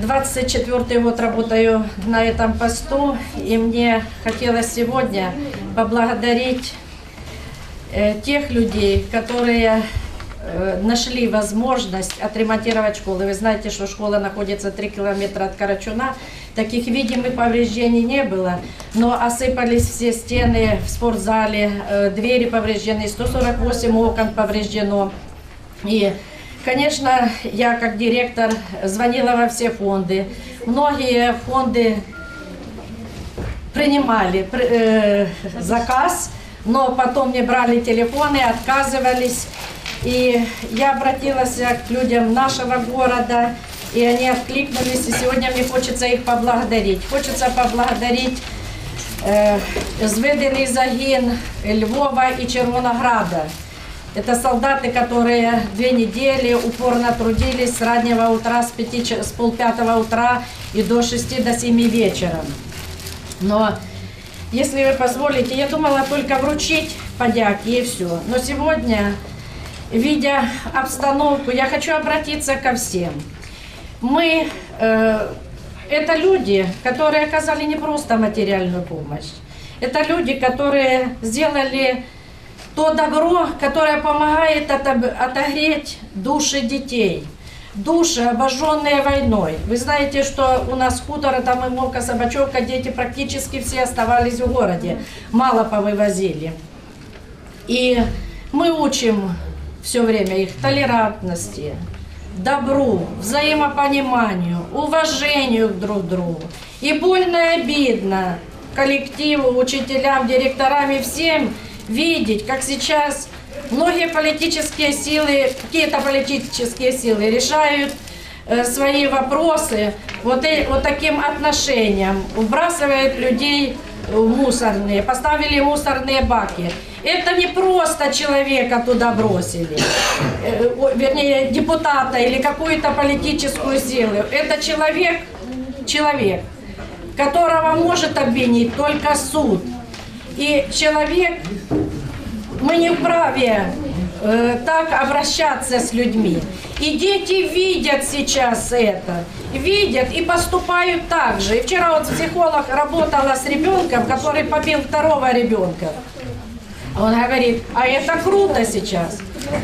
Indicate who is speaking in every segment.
Speaker 1: 24 год работаю на этом посту, и мне хотелось сегодня поблагодарить э, тех людей, которые э, нашли возможность отремонтировать школу. Вы знаете, что школа находится 3 километра от Карачуна. Таких видимых повреждений не было, но осыпались все стены в спортзале, э, двери повреждены, 148 окон повреждено. И, конечно, я как директор звонила во все фонды. Многие фонды принимали при- э, заказ, но потом не брали телефоны, отказывались. И я обратилась к людям нашего города, и они откликнулись, и сегодня мне хочется их поблагодарить. Хочется поблагодарить э, зведений загін Львова и Червонограда. Это солдаты, которые две недели упорно трудились с раннего утра, с, пяти, ч- с полпятого утра и до 6 до 7 вечера. Но, если вы позволите, я думала только вручить подяки и все. Но сегодня, видя обстановку, я хочу обратиться ко всем. Мы, э, это люди, которые оказали не просто материальную помощь. Это люди, которые сделали то добро, которое помогает отогреть души детей. Души, обожженные войной. Вы знаете, что у нас хутор, там и Мовка, Собачевка, дети практически все оставались в городе. Мало повывозили. И мы учим все время их толерантности, добру, взаимопониманию, уважению друг к другу. И больно и обидно коллективу, учителям, директорам и всем видеть, как сейчас многие политические силы, какие-то политические силы решают э, свои вопросы вот, э- вот таким отношением, вбрасывают людей в мусорные, поставили мусорные баки. Это не просто человека туда бросили, э, вернее, депутата или какую-то политическую силу. Это человек, человек, которого может обвинить только суд. И человек, мы не вправе э, так обращаться с людьми. И дети видят сейчас это, видят и поступают так же. И вчера вот психолог работала с ребенком, который побил второго ребенка. Он говорит, а это круто сейчас.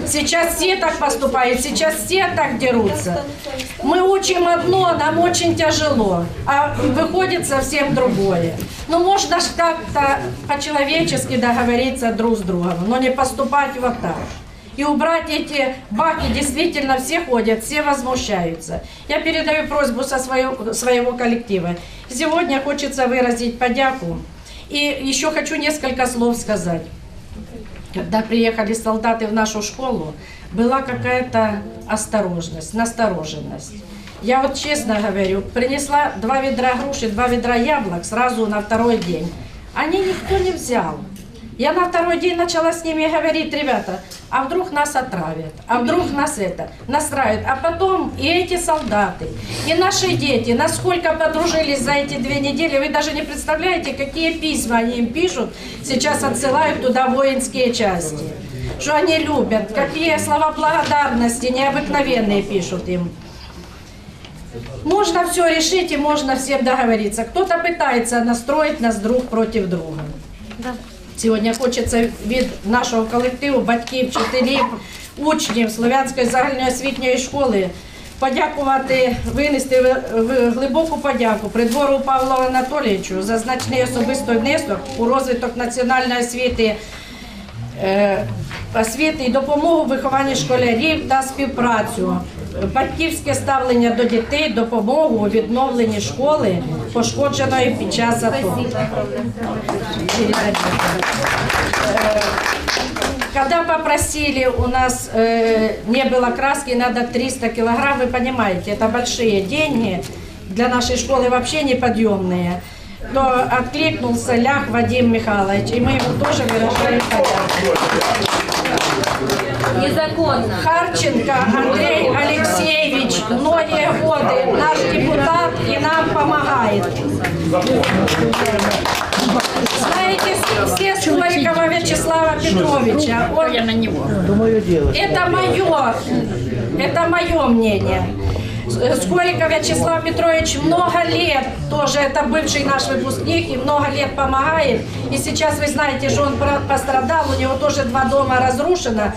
Speaker 1: Сейчас все так поступают, сейчас все так дерутся. Мы учим одно, нам очень тяжело, а выходит совсем другое. Ну, можно ж как-то по-человечески договориться друг с другом, но не поступать вот так. И убрать эти баки, действительно все ходят, все возмущаются. Я передаю просьбу со своего, своего коллектива. Сегодня хочется выразить подяку. И еще хочу несколько слов сказать. Когда приехали солдаты в нашу школу, была какая-то осторожность, настороженность. Я вот честно говорю, принесла два ведра груши, два ведра яблок сразу на второй день. Они никто не взял. Я на второй день начала с ними говорить, ребята, а вдруг нас отравят, а вдруг нас это настраивают. А потом и эти солдаты, и наши дети, насколько подружились за эти две недели, вы даже не представляете, какие письма они им пишут, сейчас отсылают туда воинские части. Что они любят, какие слова благодарности необыкновенные пишут им. Можно все решить и можно всем договориться. Кто-то пытается настроить нас друг против друга. Сьогодні хочеться від нашого колективу, батьків, вчителів, учнів Слов'янської загальноосвітньої школи подякувати, винести глибоку подяку придвору Павлу Анатолійовичу за значний особистий внесок у розвиток національної освіти освіти і допомогу в вихованні школярів та співпрацю, батьківське ставлення до дітей, допомогу у відновленні школи, пошкодженої під час АТО. Э, Когда попросили, у нас э, не было краски, надо 300 килограмм, вы понимаете, это большие деньги, для нашей школы вообще неподъемные, То откликнулся Лях Вадим Михайлович, и мы ему тоже поддержку.
Speaker 2: Незаконно.
Speaker 1: Харченко Андрей Алексеевич многие годы наш депутат и нам помогает. Знаете все Скорикова Вячеслава Петровича. Он. Это мое, это мое мнение. Скориков Вячеслав Петрович много лет, тоже это бывший наш выпускник, и много лет помогает. И сейчас вы знаете, что он пострадал, у него тоже два дома разрушено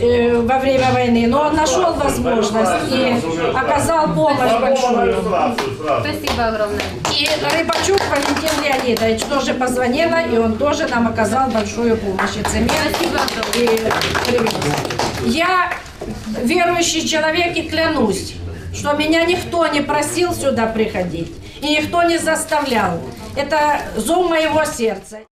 Speaker 1: э, во время войны. Но он нашел возможность и оказал помощь большую.
Speaker 2: Спасибо огромное.
Speaker 1: И Рыбачук Валентин Леонидович тоже позвонила, и он тоже нам оказал большую помощь. И цемент,
Speaker 2: Спасибо
Speaker 1: и. Я верующий человек и клянусь, что меня никто не просил сюда приходить, и никто не заставлял. Это зов моего сердца.